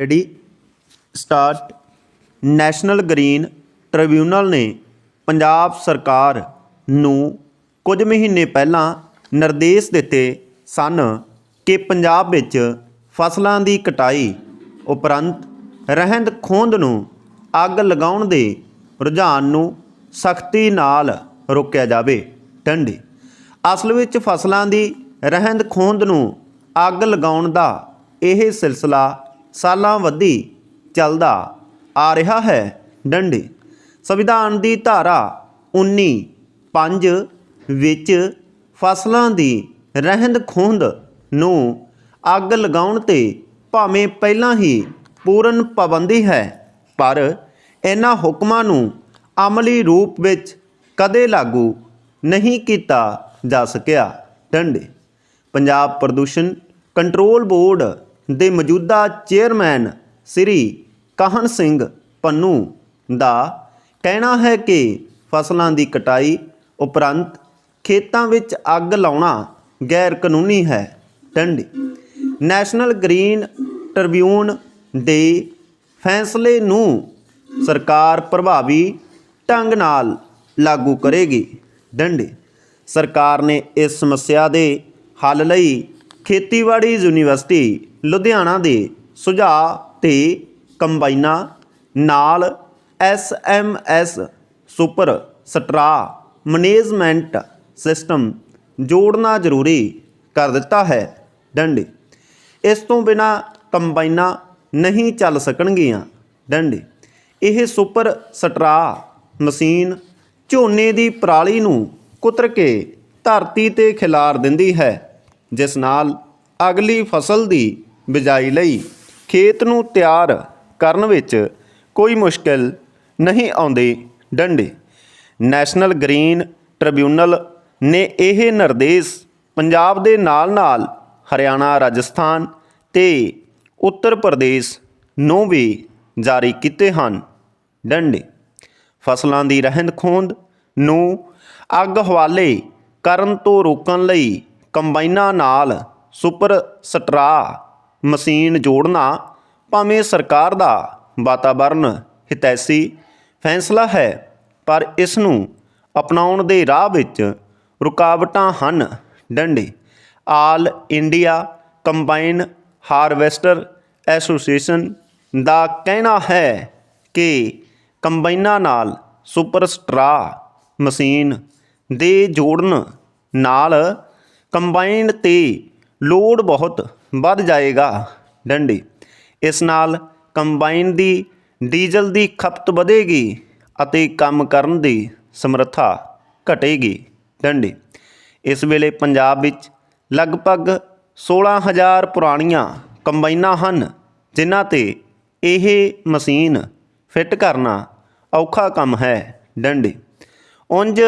Ready start national green tribunal ਨੇ ਪੰਜਾਬ ਸਰਕਾਰ ਨੂੰ ਕੁਝ ਮਹੀਨੇ ਪਹਿਲਾਂ ਨਿਰਦੇਸ਼ ਦਿੱਤੇ ਸਨ ਕਿ ਪੰਜਾਬ ਵਿੱਚ ਫਸਲਾਂ ਦੀ ਕਟਾਈ ਉਪਰੰਤ ਰਹਿੰਦ ਖੂੰਹਦ ਨੂੰ ਅੱਗ ਲਗਾਉਣ ਦੇ ਰੁਝਾਨ ਨੂੰ ਸਖਤੀ ਨਾਲ ਰੋਕਿਆ ਜਾਵੇ। ਟੰਡੀ, ਅਸਲ ਵਿੱਚ ਫਸਲਾਂ ਦੀ ਰਹਿੰਦ ਖੂੰਹਦ ਨੂੰ ਅੱਗ ਲਗਾਉਣ ਦਾ ਇਹ ਸਿਲਸਿਲਾ ਸਾਲਾਂ ਵਧੀ ਚੱਲਦਾ ਆ ਰਿਹਾ ਹੈ ਡੰਡੇ। ਸੰਵਿਧਾਨ ਦੀ ਧਾਰਾ 19 5 ਵਿੱਚ ਫਸਲਾਂ ਦੀ ਰਹਿੰਦ ਖੂੰਹਦ ਨੂੰ ਅੱਗ ਲਗਾਉਣ ਤੇ ਭਾਵੇਂ ਪਹਿਲਾਂ ਹੀ ਪੂਰਨ ਪਾਬੰਦੀ ਹੈ, ਪਰ ਇਹਨਾਂ ਹੁਕਮਾਂ ਨੂੰ ਅਮਲੀ ਰੂਪ ਵਿੱਚ ਕਦੇ ਲਾਗੂ ਨਹੀਂ ਕੀਤਾ ਜਾ ਸਕਿਆ। ਡੰਡੇ। ਪੰਜਾਬ ਪ੍ਰਦੂਸ਼ਣ ਕੰਟਰੋਲ ਬੋਰਡ ਦੇ ਮੌਜੂਦਾ ਚੇਅਰਮੈਨ ਸ੍ਰੀ ਕਾਹਨ ਸਿੰਘ ਪੰਨੂ ਦਾ ਕਹਿਣਾ ਹੈ ਕਿ ਫਸਲਾਂ ਦੀ ਕਟਾਈ ਉਪਰੰਤ ਖੇਤਾਂ ਵਿੱਚ ਅੱਗ ਲਾਉਣਾ ਗੈਰ ਕਾਨੂੰਨੀ ਹੈ। ਟੰਡੀ। ਨੈਸ਼ਨਲ ਗ੍ਰੀਨ ਟ੍ਰਿਬਿਊਨ ਦੇ ਫੈਸਲੇ ਨੂੰ ਸਰਕਾਰ ਪ੍ਰਭਾਵੀ ਢੰਗ ਨਾਲ ਲਾਗੂ ਕਰੇਗੀ। ਡੰਡੇ ਸਰਕਾਰ ਨੇ ਇਸ ਸਮੱਸਿਆ ਦੇ ਹੱਲ ਲਈ ਖੇਤੀਬਾੜੀ ਯੂਨੀਵਰਸਿਟੀ ਲੁਧਿਆਣਾ ਦੇ ਸੁਝਾਅ ਤੇ ਕੰਬਾਈਨਾਂ ਨਾਲ SMS super straw management system ਜੋੜਨਾ ਜ਼ਰੂਰੀ ਕਰ ਦਿੱਤਾ ਹੈ। ਡੰਡੇ। ਇਸ ਤੋਂ ਬਿਨਾ ਕੰਬਾਈਨਾਂ ਨਹੀਂ ਚੱਲ ਸਕਣਗੀਆਂ। ਡੰਡੇ। ਇਹ ਸੁਪਰ ਸਟਰਾ ਮਸ਼ੀਨ ਝੋਨੇ ਦੀ ਪਰਾਲੀ ਨੂੰ ਕੁਤਰ ਕੇ ਧਰਤੀ ਤੇ ਖਿਲਾਰ ਦਿੰਦੀ ਹੈ, ਜਿਸ ਨਾਲ ਅਗਲੀ ਫਸਲ ਦੀ ਬਿਜਾਈ ਲਈ। ਖੇਤ ਨੂੰ ਤਿਆਰ ਕਰਨ ਵਿੱਚ ਕੋਈ ਮੁਸ਼ਕਲ ਨਹੀਂ ਆਉਂਦੇ ਡੰਡੇ। ਨੈਸ਼ਨਲ ਗ੍ਰੀਨ ਟ੍ਰਿਬਿਊਨਲ ਨੇ ਇਹ ਨਿਰਦੇਸ਼ ਪੰਜਾਬ ਦੇ ਨਾਲ-ਨਾਲ ਹਰਿਆਣਾ, ਰਾਜਸਥਾਨ ਤੇ ਉੱਤਰ ਪ੍ਰਦੇਸ਼ ਨੂੰ ਵੀ ਜਾਰੀ ਕੀਤੇ ਹਨ। ਡੰਡੇ, ਫਸਲਾਂ ਦੀ ਰਹਿੰਦ ਖੂੰਹਦ ਨੂੰ ਅੱਗ ਹਵਾਲੇ ਕਰਨ ਤੋਂ ਰੋਕਣ ਲਈ ਕੰਬਾਈਨਾਂ ਨਾਲ ਸੁਪਰ ਸਟਰਾ ਮਸ਼ੀਨ ਜੋੜਨਾ ਭਾਵੇਂ ਸਰਕਾਰ ਦਾ ਵਾਤਾਵਰਨ ਹਿਤੈਸ਼ੀ ਫੈਸਲਾ ਹੈ, ਪਰ ਇਸ ਨੂੰ ਅਪਣਾਉਣ ਦੇ ਰਾਹ ਵਿੱਚ ਰੁਕਾਵਟਾਂ ਹਨ। ਡੰਡੇ, all India combine harvester association ਦਾ ਕਹਿਣਾ ਹੈ ਕਿ ਕੰਬਾਈਨਾਂ ਨਾਲ ਸੁਪਰ ਸਟਰਾ ਮਸ਼ੀਨ ਦੇ ਜੋੜਨ ਨਾਲ ਕੰਬਾਈਨ ਤੇ ਲੋਡ ਬਹੁਤ ਵੱਧ ਜਾਏਗਾ ਡੰਡੀ। ਇਸ ਨਾਲ ਕੰਬਾਈਨ ਦੀ ਡੀਜ਼ਲ ਦੀ ਖਪਤ ਵਧੇਗੀ ਅਤੇ ਕੰਮ ਕਰਨ ਦੀ ਸਮਰੱਥਾ ਘਟੇਗੀ ਡੰਡੀ। ਇਸ ਵੇਲੇ ਪੰਜਾਬ ਵਿੱਚ ਲਗਭਗ 16000 ਪੁਰਾਣੀਆਂ ਕੰਬਾਈਨਾਂ ਹਨ, ਜਿਨ੍ਹਾਂ ਤੇ ਇਹ ਮਸ਼ੀਨ ਫਿੱਟ ਕਰਨਾ ਔਖਾ ਕੰਮ ਹੈ ਡੰਡੀ। ਉਂਝ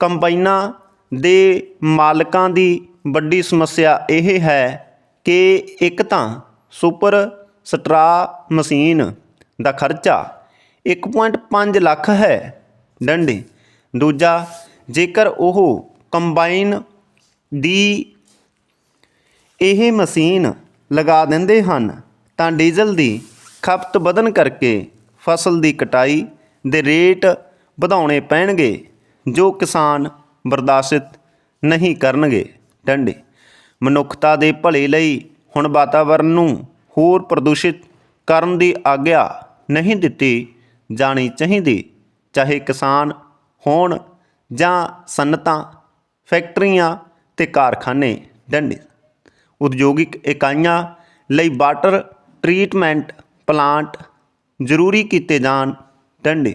ਕੰਬਾਈਨਾਂ ਦੇ ਮਾਲਕਾਂ ਦੀ ਵੱਡੀ ਸਮੱਸਿਆ ਇਹ ਹੈ ਕਿ ਇੱਕ ਤਾਂ ਸੁਪਰ ਸਟਰਾ ਮਸ਼ੀਨ ਦਾ ਖਰਚਾ 1.5 ਲੱਖ ਹੈ ਡੰਡੇ। ਦੂਜਾ, ਜੇਕਰ ਉਹ ਕੰਬਾਈਨ ਦੀ ਇਹ ਮਸ਼ੀਨ ਲਗਾ ਦਿੰਦੇ ਹਨ, ਤਾਂ ਡੀਜ਼ਲ ਦੀ ਖਪਤ ਵਧਣ ਕਰਕੇ ਫਸਲ ਦੀ ਕਟਾਈ ਦੇ ਰੇਟ ਵਧਾਉਣੇ ਪੈਣਗੇ, ਜੋ ਕਿਸਾਨ ਬਰਦਾਸ਼ਤ ਨਹੀਂ ਕਰਨਗੇ। ਡੰਡੇ। ਮਨੁੱਖਤਾ ਦੇ ਭਲੇ ਲਈ ਹੁਣ ਵਾਤਾਵਰਣ ਨੂੰ ਹੋਰ ਪ੍ਰਦੂਸ਼ਿਤ ਕਰਨ ਦੀ ਆਗਿਆ ਨਹੀਂ ਦਿੱਤੀ ਜਾਣੀ ਚਾਹੀਦੀ। ਚਾਹੇ ਕਿਸਾਨ ਹੋਣ ਜਾਂ ਸਨਅਤਾਂ ਫੈਕਟਰੀਆਂ ਤੇ ਕਾਰਖਾਨੇ ਡੰਡੇ ਉਦਯੋਗਿਕ ਇਕਾਈਆਂ ਲਈ ਵਾਟਰ ਟਰੀਟਮੈਂਟ ਪਲਾਂਟ ਜ਼ਰੂਰੀ ਕੀਤੇ ਜਾਣ ਡੰਡੇ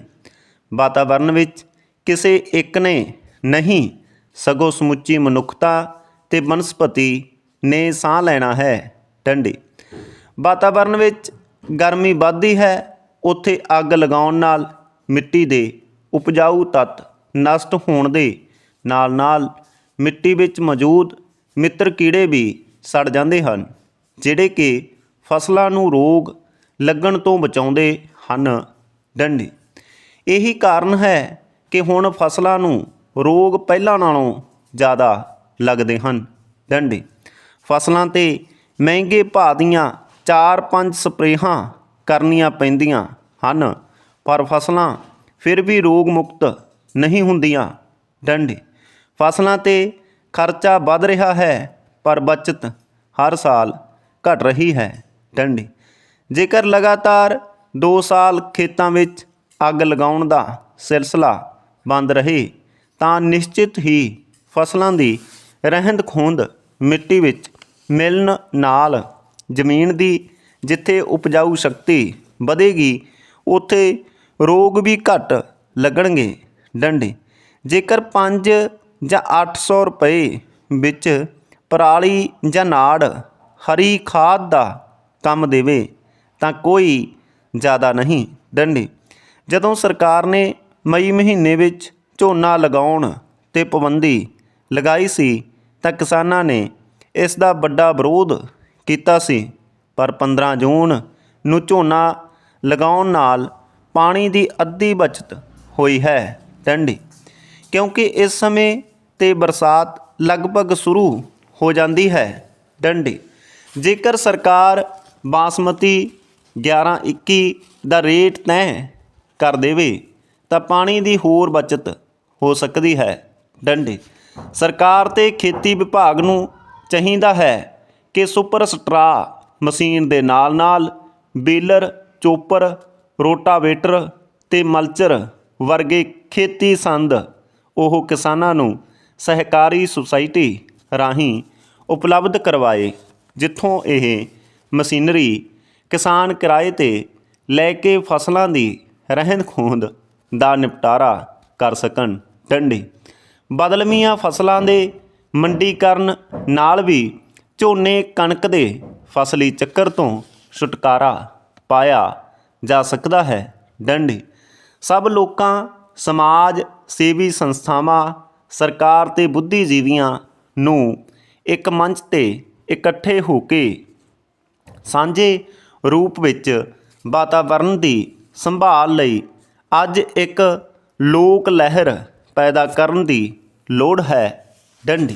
ਵਾਤਾਵਰਣ ਵਿੱਚ ਕਿਸੇ ਇੱਕ ਨੇ ਨਹੀਂ ਸਗੋਂ ਸਮੁੱਚੀ ਮਨੁੱਖਤਾ ਤੇ ਬਨਸਪਤੀ ਨੇ ਸਾਹ ਲੈਣਾ ਹੈ ਡੰਡੇ ਵਾਤਾਵਰਣ ਵਿੱਚ ਗਰਮੀ ਵੱਧਦੀ ਹੈ, ਉੱਥੇ ਅੱਗ ਲਗਾਉਣ ਨਾਲ ਮਿੱਟੀ ਦੇ ਉਪਜਾਊ ਤੱਤ ਨਸ਼ਟ ਹੋਣ ਦੇ ਨਾਲ ਨਾਲ ਮਿੱਟੀ ਵਿੱਚ ਮੌਜੂਦ ਮਿੱਤਰ ਕੀੜੇ ਵੀ ਸੜ ਜਾਂਦੇ ਹਨ, ਜਿਹੜੇ ਕਿ ਫਸਲਾਂ ਨੂੰ ਰੋਗ ਲੱਗਣ ਤੋਂ ਬਚਾਉਂਦੇ ਹਨ ਡੰਡੀ ਇਹੀ ਕਾਰਨ ਹੈ ਕਿ ਹੁਣ ਫਸਲਾਂ ਨੂੰ ਰੋਗ ਪਹਿਲਾਂ ਨਾਲੋਂ ਜ਼ਿਆਦਾ ਲੱਗਦੇ ਹਨ। ਡੰਡੇ ਫਸਲਾਂ ਤੇ ਮਹਿੰਗੇ ਭਾਅ ਦੀਆਂ 4-5 ਸਪਰੇਹਾਂ ਕਰਨੀਆਂ ਪੈਂਦੀਆਂ ਹਨ, ਪਰ ਫਸਲਾਂ ਫਿਰ ਵੀ ਰੋਗ ਮੁਕਤ ਨਹੀਂ ਹੁੰਦੀਆਂ। ਡੰਡੇ ਫਸਲਾਂ ਤੇ ਖਰਚਾ ਵੱਧ ਰਿਹਾ ਹੈ, ਪਰ ਬਚਤ ਹਰ ਸਾਲ ਘਟ ਰਹੀ ਹੈ। ਡੰਡੇ ਜੇਕਰ ਲਗਾਤਾਰ 2 ਸਾਲ ਖੇਤਾਂ ਵਿੱਚ ਅੱਗ ਲਗਾਉਣ ਦਾ ਸਿਲਸਿਲਾ ਬੰਦ ਰਹੇ, ਤਾਂ ਨਿਸ਼ਚਿਤ ਹੀ ਫਸਲਾਂ ਦੀ ਰਹਿੰਦ ਖੂੰਹਦ ਮਿੱਟੀ ਵਿੱਚ ਮਿਲਣ ਨਾਲ ਜ਼ਮੀਨ ਦੀ ਜਿੱਥੇ ਉਪਜਾਊ ਸ਼ਕਤੀ ਵਧੇਗੀ, ਉੱਥੇ ਰੋਗ ਵੀ ਘੱਟ ਲੱਗਣਗੇ। ਡੰਡੇ, ਜੇਕਰ 5 ਜਾਂ 800 ਰੁਪਏ ਵਿੱਚ ਪਰਾਲੀ ਜਾਂ ਨਾੜ ਹਰੀ ਖਾਦ ਦਾ ਕੰਮ ਦੇਵੇ, ਤਾਂ ਕੋਈ ਜ਼ਿਆਦਾ ਨਹੀਂ। ਡੰਡੇ, ਜਦੋਂ ਸਰਕਾਰ ਨੇ ਮਈ ਮਹੀਨੇ ਵਿੱਚ ਝੋਨਾ ਲਗਾਉਣ ਤੇ ਪਾਬੰਦੀ ਲਗਾਈ ਸੀ ਤਾਂ ਕਿਸਾਨਾਂ ਨੇ ਇਸ ਦਾ ਵੱਡਾ ਵਿਰੋਧ ਕੀਤਾ ਸੀ। ਪਰ 15 ਜੂਨ ਨੂੰ ਝੋਨਾ ਲਗਾਉਣ ਨਾਲ ਪਾਣੀ ਦੀ ਅੱਧੀ ਬਚਤ ਹੋਈ ਹੈ ਡੰਡੀ ਕਿਉਂਕਿ ਇਸ ਸਮੇਂ ਤੇ ਬਰਸਾਤ ਲਗਭਗ ਸ਼ੁਰੂ ਹੋ ਜਾਂਦੀ ਹੈ ਡੰਡੀ ਜੇਕਰ ਸਰਕਾਰ ਬਾਸਮਤੀ 1121 ਦਾ ਰੇਟ ਤੈਅ ਕਰ ਦੇਵੇ, ਤਾਂ ਪਾਣੀ ਦੀ ਹੋਰ ਬਚਤ ਹੋ ਸਕਦੀ ਹੈ ਡੰਡੀ ਸਰਕਾਰ ਤੇ ਖੇਤੀ ਵਿਭਾਗ ਨੂੰ ਚਾਹੀਦਾ ਹੈ ਕਿ ਸੁਪਰ ਸਟਰਾ ਮਸ਼ੀਨ ਦੇ ਨਾਲ-ਨਾਲ ਬੀਲਰ, ਚੋਪਰ, ਰੋਟਾਵੇਟਰ ਤੇ ਮਲਚਰ ਵਰਗੇ ਖੇਤੀ ਸੰਦ ਉਹ ਕਿਸਾਨਾਂ ਨੂੰ ਸਹਿਕਾਰੀ ਸੁਸਾਇਟੀ ਰਾਹੀਂ ਉਪਲਬਧ ਕਰਵਾਏ, ਜਿੱਥੋਂ ਇਹ ਮਸ਼ੀਨਰੀ ਕਿਸਾਨ ਕਿਰਾਏ ਤੇ ਲੈ ਕੇ ਫਸਲਾਂ ਦੀ ਰਹਿੰਦ ਖੂੰਹਦ ਦਾ ਨਿਪਟਾਰਾ ਕਰ ਸਕਣ। ਡੰਡੀ ਬਦਲਵੀਆਂ ਫਸਲਾਂ ਦੇ ਮੰਡੀਕਰਨ ਨਾਲ ਵੀ ਝੋਨੇ ਕਣਕ ਦੇ ਫਸਲੀ ਚੱਕਰ ਤੋਂ ਛੁਟਕਾਰਾ ਪਾਇਆ ਜਾ ਸਕਦਾ ਹੈ। ਡੰਡੀ ਸਭ ਲੋਕਾਂ, ਸਮਾਜ ਸੇਵੀ ਸੰਸਥਾਵਾਂ, ਸਰਕਾਰ ਤੇ ਬੁੱਧੀਜੀਵੀਆਂ ਨੂੰ ਇੱਕ ਮੰਚ ਤੇ ਇਕੱਠੇ ਹੋ ਕੇ ਸਾਂਝੇ ਰੂਪ ਵਿੱਚ ਵਾਤਾਵਰਣ ਦੀ ਸੰਭਾਲ ਲਈ ਅੱਜ ਇੱਕ ਲੋਕ ਲਹਿਰ ਪੈਦਾ ਕਰਨ ਦੀ ਲੋੜ ਹੈ ਡੰਡੀ।